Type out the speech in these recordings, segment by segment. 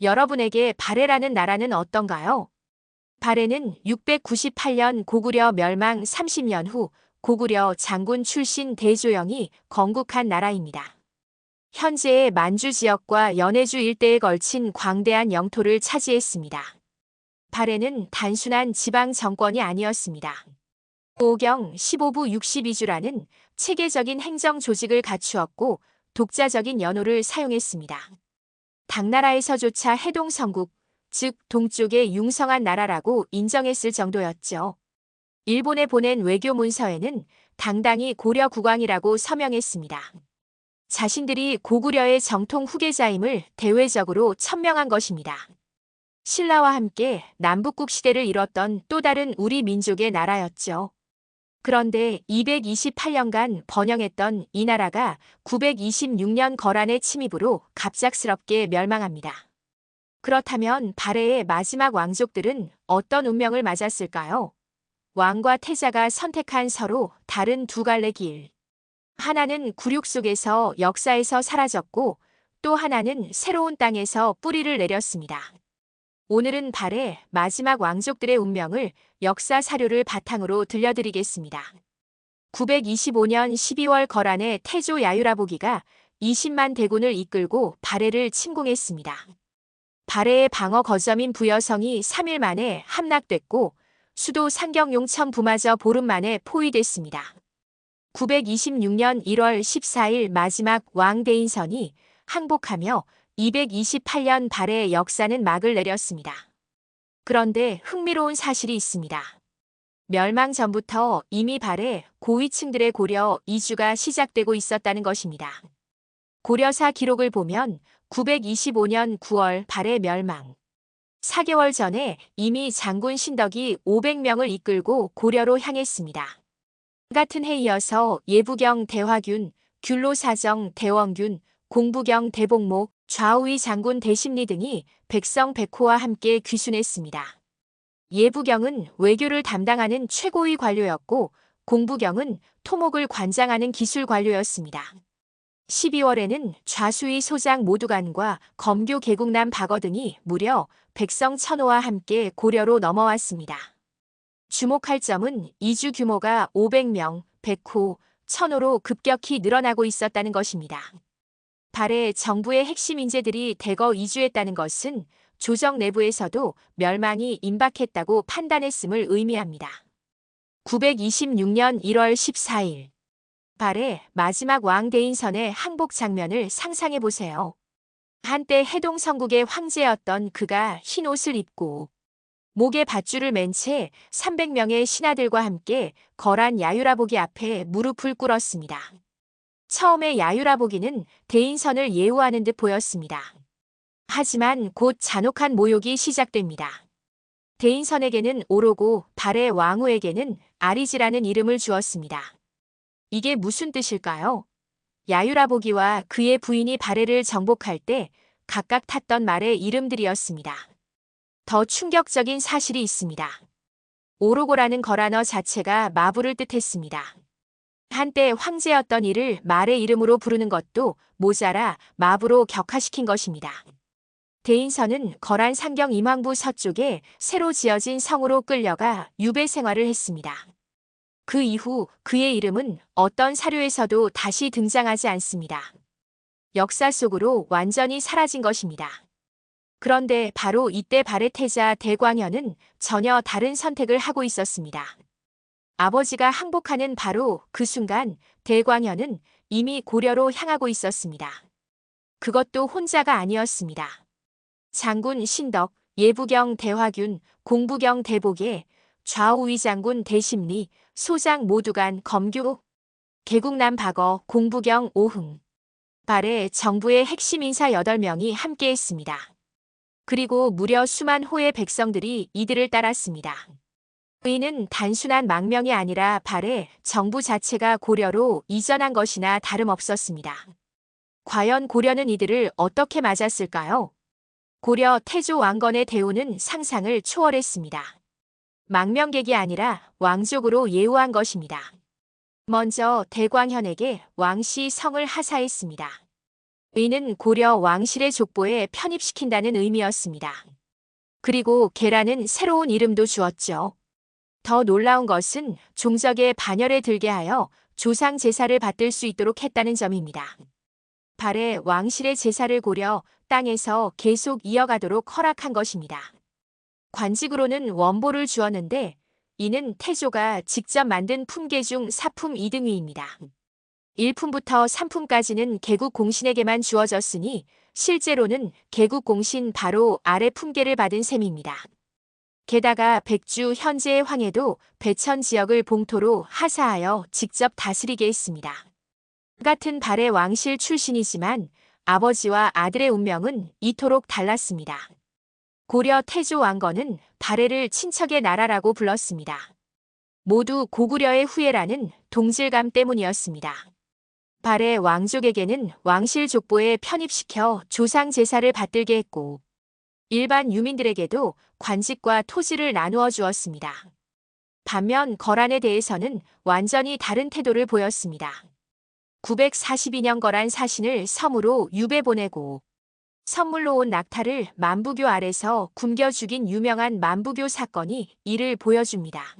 여러분에게 발해라는 나라는 어떤가요? 발해는 698년 고구려 멸망 30년 후 고구려 장군 출신 대조영이 건국한 나라입니다. 현재의 만주 지역과 연해주 일대에 걸친 광대한 영토를 차지했습니다. 발해는 단순한 지방 정권이 아니었습니다. 오경 15부 62주라는 체계적인 행정 조직을 갖추었고 독자적인 연호를 사용했습니다. 당나라에서조차 해동성국, 즉 동쪽의 융성한 나라라고 인정했을 정도였죠. 일본에 보낸 외교 문서에는 당당히 고려 국왕이라고 서명했습니다. 자신들이 고구려의 정통 후계자임을 대외적으로 천명한 것입니다. 신라와 함께 남북국 시대를 이뤘던 또 다른 우리 민족의 나라였죠. 그런데 228년간 번영했던 이 나라가 926년 거란의 침입으로 갑작스럽게 멸망합니다. 그렇다면 발해의 마지막 왕족들은 어떤 운명을 맞았을까요? 왕과 태자가 선택한 서로 다른 두 갈래 길. 하나는 굴욕 속에서 역사에서 사라졌고 또 하나는 새로운 땅에서 뿌리를 내렸습니다. 오늘은 발해 마지막 왕족들의 운명을 역사 사료를 바탕으로 들려드리겠습니다. 925년 12월 거란의 태조 야유라보기가 20만 대군을 이끌고 발해를 침공했습니다. 발해의 방어 거점인 부여성이 3일 만에 함락됐고 수도 상경 용천 부마저 보름 만에 포위됐습니다. 926년 1월 14일 마지막 왕 대인선이 항복하며 228년 발해의 역사는 막을 내렸습니다. 그런데 흥미로운 사실이 있습니다. 멸망 전부터 이미 발해 고위층들의 고려 이주가 시작되고 있었다는 것입니다. 고려사 기록을 보면 925년 9월 발해 멸망. 4개월 전에 이미 장군 신덕이 500명을 이끌고 고려로 향했습니다. 같은 해에 이어서 예부경 대화균, 귤로사정 대원균, 공부경 대복목, 좌우위 장군 대심리 등이 백성 백호와 함께 귀순했습니다. 예부경은 외교를 담당하는 최고위 관료였고 공부경은 토목을 관장하는 기술 관료였습니다. 12월에는 좌수위 소장 모두간과 검교 계국남 박어 등이 무려 백성 천호와 함께 고려로 넘어왔습니다. 주목할 점은 이주 규모가 500명, 100호, 1000호로 급격히 늘어나고 있었다는 것입니다. 발해 정부의 핵심 인재들이 대거 이주했다는 것은 조정 내부에서도 멸망이 임박했다고 판단했음을 의미합니다. 926년 1월 14일 발해 마지막 왕 대인선의 항복 장면을 상상해 보세요. 한때 해동성국의 황제였던 그가 흰 옷을 입고 목에 밧줄을 맨 채 300명의 신하들과 함께 거란 야유라보기 앞에 무릎을 꿇었습니다. 처음에 야유라보기는 대인선을 예우하는 듯 보였습니다. 하지만 곧 잔혹한 모욕이 시작됩니다. 대인선에게는 오로고 발의 왕후에게는 아리지라는 이름을 주었습니다. 이게 무슨 뜻일까요? 야유라보기와 그의 부인이 발해를 정복할 때 각각 탔던 말의 이름들이었습니다. 더 충격적인 사실이 있습니다. 오로고라는 거란어 자체가 마부를 뜻했습니다. 한때 황제였던 이를 말의 이름으로 부르는 것도 모자라 마부로 격화시킨 것입니다. 대인선은 거란 상경 임왕부 서쪽에 새로 지어진 성으로 끌려가 유배 생활을 했습니다. 그 이후 그의 이름은 어떤 사료에서도 다시 등장하지 않습니다. 역사 속으로 완전히 사라진 것입니다. 그런데 바로 이때 바레테자 대광현은 전혀 다른 선택을 하고 있었습니다. 아버지가 항복하는 바로 그 순간 대광현은 이미 고려로 향하고 있었습니다. 그것도 혼자가 아니었습니다. 장군 신덕, 예부경 대화균, 공부경 대복에 좌우위 장군 대심리, 소장 모두간 검교, 개국남 박어, 공부경 오흥. 발에 정부의 핵심 인사 8명이 함께했습니다. 그리고 무려 수만 호의 백성들이 이들을 따랐습니다. 이는 단순한 망명이 아니라 발에 정부 자체가 고려로 이전한 것이나 다름없었습니다. 과연 고려는 이들을 어떻게 맞았을까요? 고려 태조 왕건의 대우는 상상을 초월했습니다. 망명객이 아니라 왕족으로 예우한 것입니다. 먼저 대광현에게 왕씨 성을 하사했습니다. 이는 고려 왕실의 족보에 편입시킨다는 의미였습니다. 그리고 계란은 새로운 이름도 주었죠. 더 놀라운 것은 종적의 반열에 들게 하여 조상 제사를 받들 수 있도록 했다는 점입니다. 발에 왕실의 제사를 고려 땅에서 계속 이어가도록 허락한 것입니다. 관직으로는 원보를 주었는데 이는 태조가 직접 만든 품계 중 사품 2등위입니다. 1품부터 3품까지는 개국 공신에게만 주어졌으니 실제로는 개국 공신 바로 아래 품계를 받은 셈입니다. 게다가 백주 현재의 황해도 배천 지역을 봉토로 하사하여 직접 다스리게 했습니다. 같은 발의 왕실 출신이지만 아버지와 아들의 운명은 이토록 달랐습니다. 고려 태조 왕건은 발해를 친척의 나라라고 불렀습니다. 모두 고구려의 후예라는 동질감 때문이었습니다. 발해 왕족에게는 왕실 족보에 편입시켜 조상 제사를 받들게 했고 일반 유민들에게도 관직과 토지를 나누어 주었습니다. 반면 거란에 대해서는 완전히 다른 태도를 보였습니다. 942년 거란 사신을 섬으로 유배 보내고 선물로 온 낙타를 만부교 아래서 굶겨 죽인 유명한 만부교 사건이 이를 보여줍니다.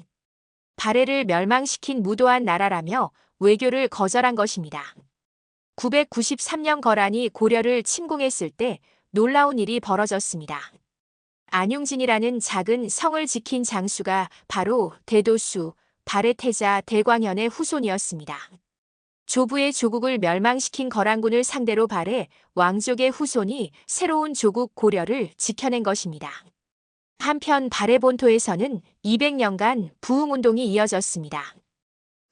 발해를 멸망시킨 무도한 나라라며 외교를 거절한 것입니다. 993년 거란이 고려를 침공했을 때 놀라운 일이 벌어졌습니다. 안용진이라는 작은 성을 지킨 장수가 바로 대도수, 태자 대광현의 후손이었습니다. 조부의 조국을 멸망시킨 거란군을 상대로 발해 왕족의 후손이 새로운 조국 고려를 지켜낸 것입니다. 한편 발해 본토에서는 200년간 부흥운동이 이어졌습니다.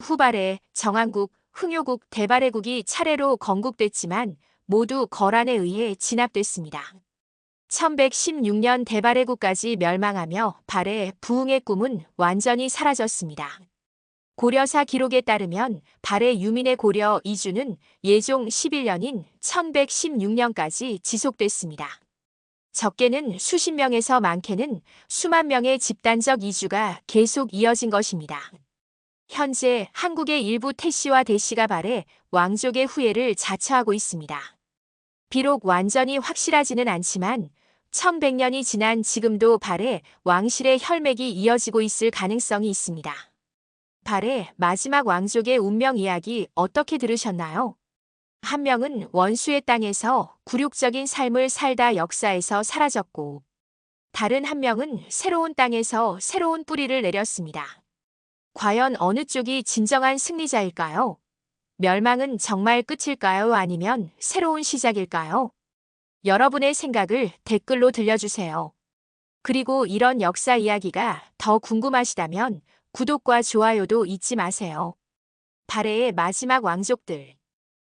후발해, 정한국, 흥효국, 대발해국이 차례로 건국됐지만 모두 거란에 의해 진압됐습니다. 1116년 대발해국까지 멸망하며 발해 부흥의 꿈은 완전히 사라졌습니다. 고려사 기록에 따르면 발해 유민의 고려 이주는 예종 11년인 1116년까지 지속됐습니다. 적게는 수십 명에서 많게는 수만 명의 집단적 이주가 계속 이어진 것입니다. 현재 한국의 일부 태씨와 대씨가 발해 왕족의 후예를 자처하고 있습니다. 비록 완전히 확실하지는 않지만 1100년이 지난 지금도 발해 왕실의 혈맥이 이어지고 있을 가능성이 있습니다. 발해 마지막 왕족의 운명 이야기 어떻게 들으셨나요? 한 명은 원수의 땅에서 굴욕적인 삶을 살다 역사에서 사라졌고 다른 한 명은 새로운 땅에서 새로운 뿌리를 내렸습니다. 과연 어느 쪽이 진정한 승리자일까요? 멸망은 정말 끝일까요? 아니면 새로운 시작일까요? 여러분의 생각을 댓글로 들려주세요. 그리고 이런 역사 이야기가 더 궁금하시다면 구독과 좋아요도 잊지 마세요. 발해의 마지막 왕족들.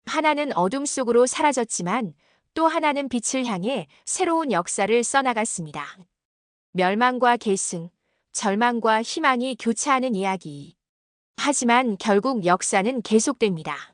하나는 어둠 속으로 사라졌지만 또 하나는 빛을 향해 새로운 역사를 써나갔습니다. 멸망과 계승, 절망과 희망이 교차하는 이야기. 하지만 결국 역사는 계속됩니다.